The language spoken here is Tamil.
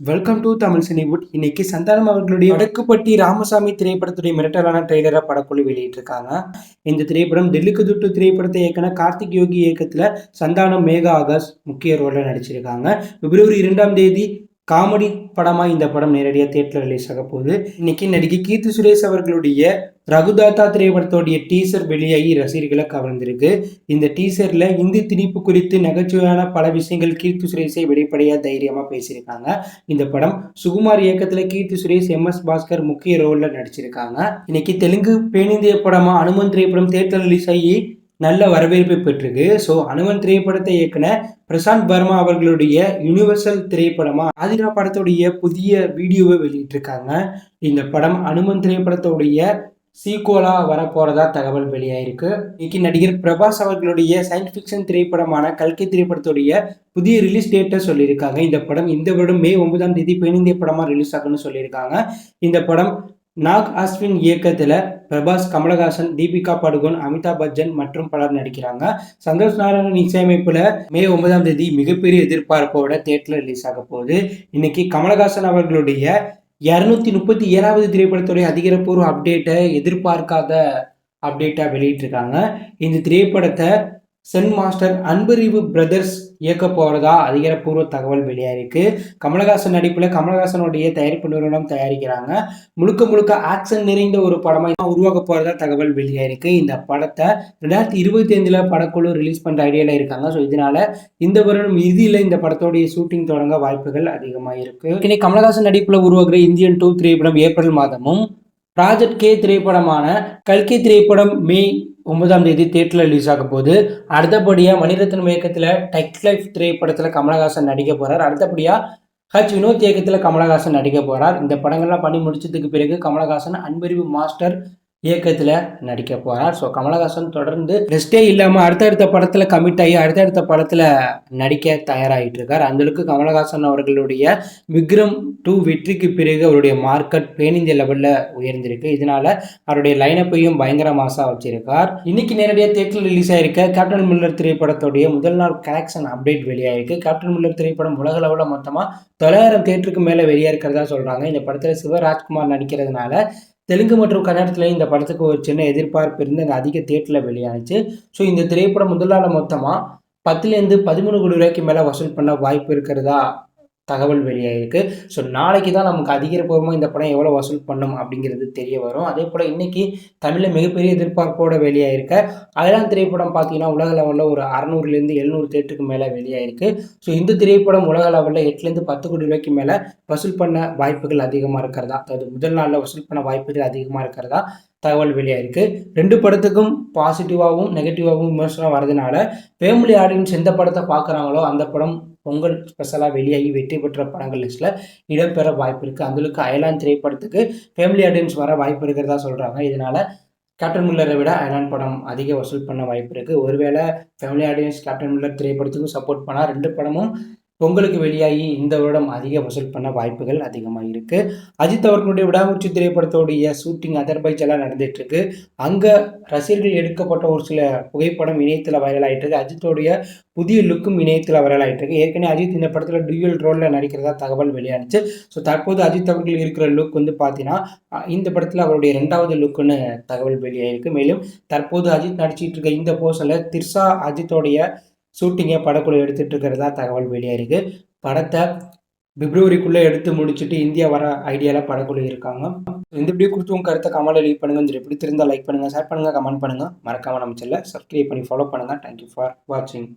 வெல்கம் டு தமிழ் சினிவுட் இன்னைக்கு சந்தானம் அவர்களுடைய வடக்குப்பட்டி ராமசாமி திரைப்படத்துடைய மிரட்டலான ட்ரெய்லரை படக்குழு வெளியிட்டிருக்காங்க. இந்த திரைப்படம் டெல்லிக்கு துட்டு திரைப்படத்தை இயக்கின கார்த்திக் யோகி இயக்கத்தில் சந்தானம் மேகா ஆகாஷ் முக்கிய ரோலில் நடிச்சிருக்காங்க. பிப்ரவரி இரண்டாம் தேதி காமெடி படமாக இந்த படம் நேரடியாக தேட்டரில் ரிலீஸ் ஆக போகுது. இன்னைக்கு நடிகை கீர்த்தி சுரேஷ் அவர்களுடைய ரகுதாத்தா திரைப்படத்தோடைய டீசர் வெளியாகி ரசிகர்களை கவர்ந்திருக்கு. இந்த டீசரில் இந்தி திணிப்பு குறித்து நகைச்சுவையான பல விஷயங்கள் கீர்த்தி சுரேஷை வெளிப்படையாக தைரியமாக பேசியிருக்காங்க. இந்த படம் சுகுமார் இயக்கத்தில் கீர்த்தி சுரேஷ் எம் எஸ் பாஸ்கர் முக்கிய ரோலில் நடிச்சிருக்காங்க. இன்னைக்கு தெலுங்கு பேனிந்திய படமாக அனுமன் திரைப்படம் தேட்டர் ரிலீஸ் ஆகி நல்ல வரவேற்பை பெற்றிருக்கு. ஸோ அனுமன் திரைப்படத்தை இயக்குன பிரசாந்த் வர்மா அவர்களுடைய யுனிவர்சல் திரைப்படமா ஆதிரா படத்துடைய புதிய வீடியோவை வெளியிட்டிருக்காங்க. இந்த படம் அனுமன் திரைப்படத்துடைய சீக்குவலா வரப்போறதா தகவல் வெளியாயிருக்கு. இன்னைக்கு நடிகர் பிரபாஸ் அவர்களுடைய சயின்ஸ் ஃபிக்ஷன் திரைப்படமான கல்கி திரைப்படத்துடைய புதிய ரிலீஸ் டேட்டை சொல்லியிருக்காங்க. இந்த படம் இந்த வருடம் மே ஒன்பதாம் தேதி பெண்ணிந்திய படமாக ரிலீஸ் ஆகும்னு சொல்லியிருக்காங்க. இந்த படம் நாக் அஸ்வின் இயக்கத்தில் பிரபாஸ் கமலஹாசன் தீபிகா படுகோன் அமிதாப் பச்சன் மற்றும் பலர் நடிக்கிறாங்க. சந்தோஷ் நாராயணன் இசையமைப்பில் மே ஒன்பதாம் தேதி மிகப்பெரிய எதிர்பார்ப்போட தேட்டரில் ரிலீஸ் ஆக போகுது. இன்னைக்கு கமலஹாசன் அவர்களுடைய இரநூத்தி முப்பத்தி ஏழாவது திரைப்படத்துடைய அதிகாரப்பூர்வ அப்டேட்டை எதிர்பார்க்காத அப்டேட்டாக வெளியிட்டிருக்காங்க. இந்த திரைப்படத்தை சென் மாஸ்டர் அன்பறிவு பிரதர்ஸ் இயக்க போகிறதா அதிகாரப்பூர்வ தகவல் வெளியாயிருக்கு கமலஹாசன் நடிப்பில் கமலஹாசனுடைய தயாரிப்பு நிறுவனம் தயாரிக்கிறாங்க. முழுக்க முழுக்க ஆக்ஷன் நிறைந்த ஒரு படமாக உருவாக்க போகிறதா தகவல் வெளியாயிருக்கு இந்த படத்தை ரெண்டாயிரத்தி இருபத்தி ஐந்தில் படக்குழு ரிலீஸ் பண்ணுற ஐடியாவில் இருக்காங்க. ஸோ இதனால இந்த வருடம் இறுதியில் இந்த படத்தோடைய ஷூட்டிங் தொடங்க வாய்ப்புகள் அதிகமாக இருக்கு. இன்னைக்கு கமலஹாசன் நடிப்பில் உருவாகிற இந்தியன் டூ திரைப்படம் ஏப்ரல் மாதமும் ப்ராஜெக்ட் கே திரைப்படமான கல்கி திரைப்படம் மே ஒன்பதாம் தேதி தேட்டரில் ரிலீஸ் ஆக போகுது. அடுத்தபடியாக மணிரத்னம் இயக்கத்தில் டெக் லைஃப் திரைப்படத்தில் கமலஹாசன் நடிக்க போகிறார் அடுத்தபடியாக ஹச் வினோத் இயக்கத்தில் கமலஹாசன் நடிக்க போகிறார் இந்த படங்கள்லாம் பண்ணி முடிச்சதுக்கு பிறகு கமலஹாசன் அன்பறிவு மாஸ்டர் இயக்கத்தில் நடிக்க போகிறார் ஸோ கமலஹாசன் தொடர்ந்து ரெஸ்டே இல்லாமல் அடுத்தடுத்த படத்தில் கமிட் ஆகி அடுத்தடுத்த படத்தில் நடிக்க தயாராகிட்டு இருக்கார். அந்தளவுக்கு கமலஹாசன் அவர்களுடைய விக்ரம் டூ வெற்றிக்கு பிறகு அவருடைய மார்க்கெட் பேனிந்திய லெவலில் உயர்ந்திருக்கு. இதனால அவருடைய லைனப்பையும் பயங்கர மாசாக வச்சிருக்கார். இன்னைக்கு நேரடியாக தேட்டில் ரிலீஸ் ஆயிருக்க கேப்டன் மில்லர் திரைப்படத்துடைய முதல் நாள் கலெக்ஷன் அப்டேட் வெளியாயிருக்கு. கேப்டன் மில்லர் திரைப்படம் உலக லெவலில் மொத்தமாக தொள்ளாயிரம் தேட்டருக்கு மேலே வெளியே இருக்கிறதா சொல்கிறாங்க இந்த படத்தில் சிவராஜ்குமார் நடிக்கிறதுனால தெலுங்கு மற்றும் கன்னடத்தில் இந்த படத்துக்கு ஒரு சின்ன எதிர்பார்ப்பு இருந்து அங்கே அதிக தேட்டரில் வெளியானுச்சு. ஸோ இந்த திரைப்படம் முதலாள மொத்தமாக பத்துலேருந்து பதிமூணு கோடி ரூபாய்க்கு மேலே வசூல் பண்ண வாய்ப்பு இருக்கிறதா? தகவல் வெளியாகிருக்கு ஸோ நாளைக்கு தான் நமக்கு அதிகாரப்பூர்வமாக இந்த படம் எவ்வளோ வசூல் பண்ணும் அப்படிங்கிறது தெரிய வரும். அதே போல் இன்றைக்கி தமிழில் மிகப்பெரிய எதிர்பார்ப்போடு வெளியாகிருக்க அயலான் திரைப்படம் பார்த்தீங்கன்னா உலக லெவலில் ஒரு அறநூறுலேருந்து எழுநூறு தேட்டருக்கு மேலே வெளியாகிருக்கு ஸோ இந்த திரைப்படம் உலக லெவலில் எட்டுலேருந்து பத்து கோடி ரூபாய்க்கு மேலே வசூல் பண்ண வாய்ப்புகள் அதிகமாக இருக்கிறதா? அதாவது முதல் நாளில் வசூல் பண்ண வாய்ப்புகள் அதிகமாக இருக்கிறதா? தகவல் வெளியாயிருக்கு. ரெண்டு படத்துக்கும் பாசிட்டிவாகவும் நெகட்டிவாகவும் விமர்சனம் வரதுனால ஃபேமிலி ஆடியன்ஸ் எந்த படத்தை பார்க்குறாங்களோ அந்த படம் பொங்கல் ஸ்பெஷலாக வெளியாகி வெற்றி பெற்ற படங்கள் லிஸ்ட்டில் இடம்பெற வாய்ப்பு இருக்குது அந்தளவுக்கு அயலான் திரைப்படத்துக்கு ஃபேமிலி ஆடியன்ஸ் வர வாய்ப்பு இருக்கிறதா சொல்கிறாங்க இதனால் கேப்டன் முல்லரை விட அயலான் படம் அதிக வசூல் பண்ண வாய்ப்பு இருக்குது ஒருவேளை ஃபேமிலி ஆடியன்ஸ் கேப்டன் முல்லர் திரைப்படத்துக்கும் சப்போர்ட் பண்ணால் ரெண்டு படமும் பொங்கலுக்கு வெளியாகி இந்த வருடம் அதிக வசூல் பண்ண வாய்ப்புகள் அதிகமாக இருக்குது அஜித் அவர்களுடைய விடாமுச்சி திரைப்படத்தோடைய ஷூட்டிங் அதர்பைச்செல்லாம் நடந்துட்டு இருக்கு அங்கே ரசிகர்கள் எடுக்கப்பட்ட ஒரு சில புகைப்படம் இணையத்தில் வைரல் ஆகிட்டு இருக்கு அஜித்தோடைய புதிய லுக்கும் இணையத்தில் வைரல் இருக்கு ஏற்கனவே அஜித் இந்த படத்தில் டியூயல் ரோலில் நடிக்கிறதா தகவல் வெளியானுச்சு. ஸோ தற்போது அஜித் அவர்கள் இருக்கிற லுக் வந்து பார்த்தீங்கன்னா இந்த படத்தில் அவருடைய ரெண்டாவது லுக்குன்னு தகவல் வெளியாயிருக்கு. மேலும் தற்போது அஜித் நடிச்சிட்டு இருக்க இந்த போஸ்டில் திர்சா அஜித்தோடைய ஷூட்டிங்கை படக்குழு எடுத்துகிட்டு இருக்கிறதா தகவல் வெளியாயிருக்கு படத்தை பிப்ரவரிக்குள்ளே எடுத்து முடிச்சுட்டு இந்தியா வர ஐடியாவில் படக்குழு இருக்காங்க. இந்த வீடியோ கொடுத்தவங்க உங்கள் கருத்தை கமலை லீவ் பண்ணுங்கள் சொல்லி தெரிந்தால் லைக் பண்ணுங்கள் ஷேர் பண்ணுங்கள் கமெண்ட் பண்ணுங்கள் மறக்காமல் நம்ம செல்ல சப்ஸ்கிரைப் பண்ணி ஃபாலோ பண்ணுங்கள் தேங்க்யூ ஃபார் வாட்சிங்